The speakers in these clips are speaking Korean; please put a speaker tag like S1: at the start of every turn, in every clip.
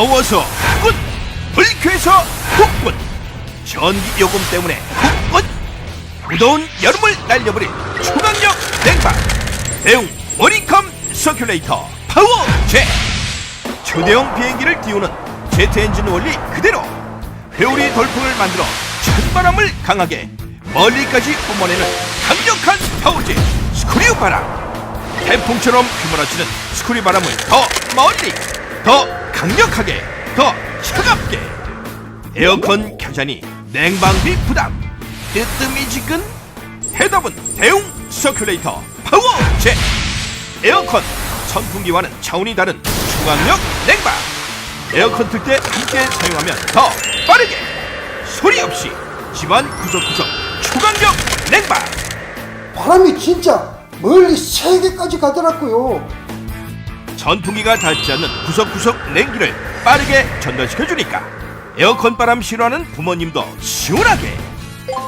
S1: 더워서 후끈 불쾌해서 후끈 전기 요금 때문에 후끈 무더운 여름을 날려버릴 초강력 냉방! 대웅 머니컴 서큘레이터 파워 제 초대형 비행기를 띄우는 제트 엔진 원리 그대로 회오리 돌풍을 만들어 찬바람을 강하게 멀리까지 뿜어내는 강력한 파워제 스크류 바람! 태풍처럼 휘몰아치는 스크류 바람을 더 멀리 더 강력하게 더 차갑게. 에어컨 켜자니 냉방비 부담. 뜨뜻미지근 해답은 대웅 서큘레이터 파워 제 에어컨 선풍기와는 차원이 다른 초강력 냉방. 에어컨 틀 때 함께 사용하면 더 빠르게 소리 없이 집안 구석구석 초강력 냉방.
S2: 바람이 진짜 멀리 세계까지 가더라고요.
S1: 선풍기가 닿지 않는 구석구석 냉기를 빠르게 전달시켜주니까 에어컨 바람 싫어하는 부모님도 시원하게.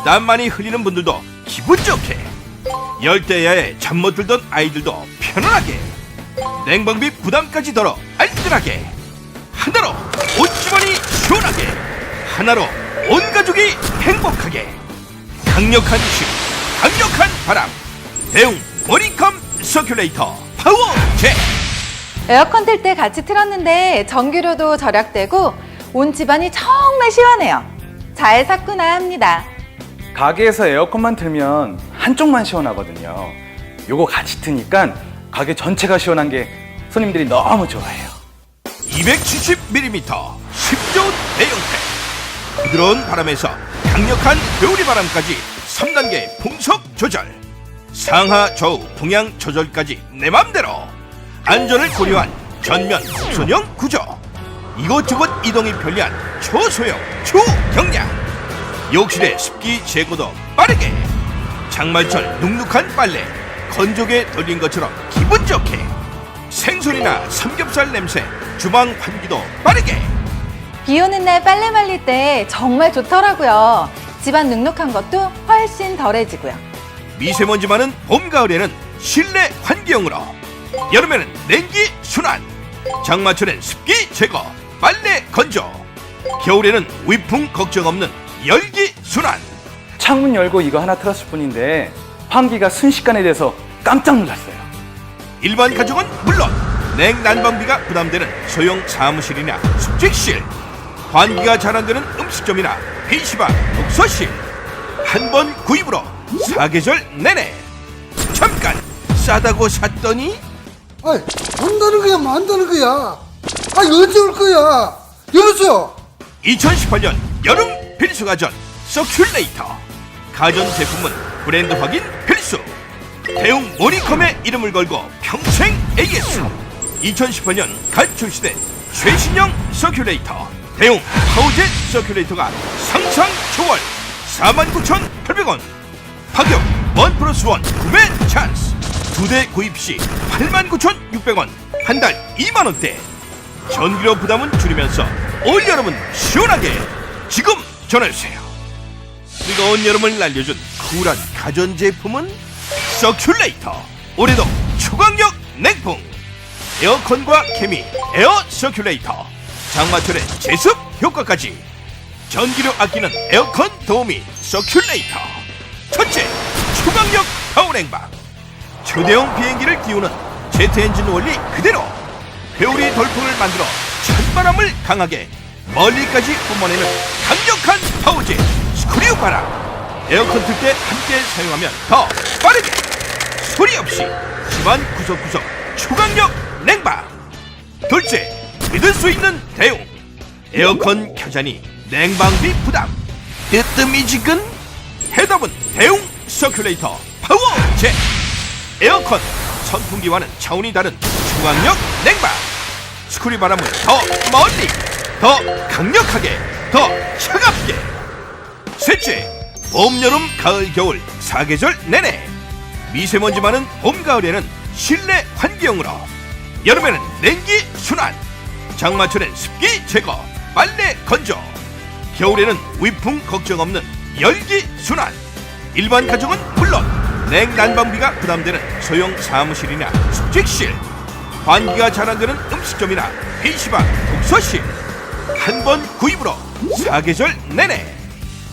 S1: 땀 많이 흘리는 분들도 기분 좋게. 열대야에 잠 못 들던 아이들도 편안하게. 냉방비 부담까지 덜어 알뜰하게. 하나로 온 집안이 시원하게. 하나로 온 가족이 행복하게. 강력한 힘 강력한 바람. 대웅 머리컴 서큘레이터 파워 제
S3: 에어컨 틀 때 같이 틀었는데 전기료도 절약되고 온 집안이 정말 시원해요. 잘 샀구나 합니다.
S4: 가게에서 에어컨만 틀면 한쪽만 시원하거든요. 요거 같이 트니까 가게 전체가 시원한 게 손님들이 너무 좋아해요.
S1: 270mm 10좋은 대형택 부드러운 바람에서 강력한 회오리 바람까지 3단계 풍속 조절 상하 좌우 동향 조절까지 내 맘대로 안전을 고려한 전면 손형 구조. 이곳저곳 이동이 편리한 초소형 초경량. 욕실의 습기 제거도 빠르게. 장마철 눅눅한 빨래. 건조기에 돌린 것처럼 기분 좋게. 생선이나 삼겹살 냄새 주방 환기도 빠르게.
S3: 비 오는 날 빨래 말릴 때 정말 좋더라고요. 집안 눅눅한 것도 훨씬 덜해지고요.
S1: 미세먼지 많은 봄 가을에는 실내 환기용으로 여름에는 냉기 순환 장마철엔 습기 제거 빨래 건조. 겨울에는 위풍 걱정 없는 열기 순환.
S4: 창문 열고 이거 하나 틀었을 뿐인데 환기가 순식간에 돼서 깜짝 놀랐어요.
S1: 일반 가족은 물론 냉난방비가 부담되는 소형 사무실이나 숙직실 환기가 잘 안 되는 음식점이나 PC방 독서실 한 번 구입으로 사계절 내내. 잠깐 싸다고 샀더니
S2: 아이, 한다는 거야, 만다는 거야. 아, 언제 올 거야? 여보세요?
S1: 2018년 여름 필수 가전 서큘레이터 가전 제품은 브랜드 확인 필수 대웅 모니컴의 이름을 걸고 평생 AS 2018년 갓 출시된 최신형 서큘레이터 대웅 파우젯 서큘레이터가 상상 초월 49,800원 파격 원 플러스 원 구매 찬스 두 대 구입 시 89,600원 한 달 2만원대. 전기료 부담은 줄이면서 올 여름은 시원하게 지금 전화주세요. 뜨거운 여름을 날려준 쿨한 가전제품은 서큘레이터 올해도 초강력 냉풍. 에어컨과 케미 에어 서큘레이터 장마철의 제습 효과까지. 전기료 아끼는 에어컨 도우미 서큘레이터. 첫째 초강력 파워냉방 초대형 비행기를 띄우는 제트 엔진 원리 그대로 회오리 돌풍을 만들어 찬바람을 강하게 멀리까지 뿜어내는 강력한 파워제 스크류 바람. 에어컨 틀 때 함께 사용하면 더 빠르게 소리 없이 집안 구석구석 초강력 냉방. 둘째 믿을 수 있는 대용 에어컨 켜자니 냉방비 부담. 뜨뜻미지근 해답은 대용 서큘레이터 파워제 에어컨. 선풍기와는 차원이 다른 중앙력 냉방. 스크류 바람을 더 멀리 더 강력하게 더 차갑게. 셋째 봄 여름 가을 겨울 사계절 내내 미세먼지 많은 봄 가을에는 실내 환기용으로 여름에는 냉기 순환 장마철엔 습기 제거 빨래 건조 겨울에는 위풍 걱정 없는 열기 순환. 일반 가정은 물론 냉난방비가 부담되는 소형 사무실이나 숙직실 환기가 잘 안 되는 음식점이나 PC방, 독서실 한 번 구입으로 사계절 내내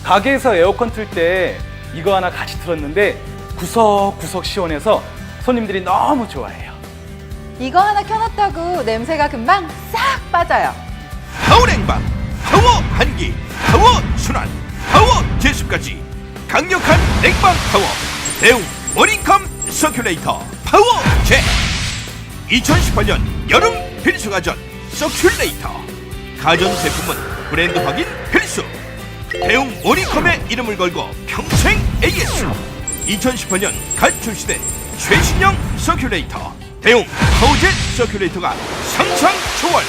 S4: 가게에서 에어컨 틀 때 이거 하나 같이 틀었는데 구석구석 시원해서 손님들이 너무 좋아해요.
S3: 이거 하나 켜놨다고 냄새가 금방 싹 빠져요.
S1: 파워 냉방, 파워 한기, 파워 순환, 파워 제습까지 강력한 냉방 파워 대웅 머니컴 서큘레이터 파워 제 2018년 여름 필수 가전 서큘레이터. 가전 제품은 브랜드 확인 필수. 대웅 모니컴의 이름을 걸고 평생 AS 2018년 갓 출시된 최신형 서큘레이터. 대웅 파워젯 서큘레이터가 상상 초월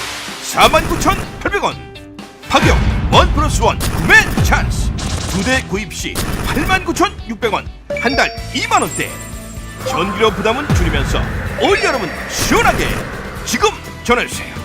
S1: 49,800원. 파격 원 플러스 원 구매 찬스 두 대 구입 시 89,600원 한 달 2만원대. 전기료 부담은 줄이면서 올 여름은 시원하게 지금 전화주세요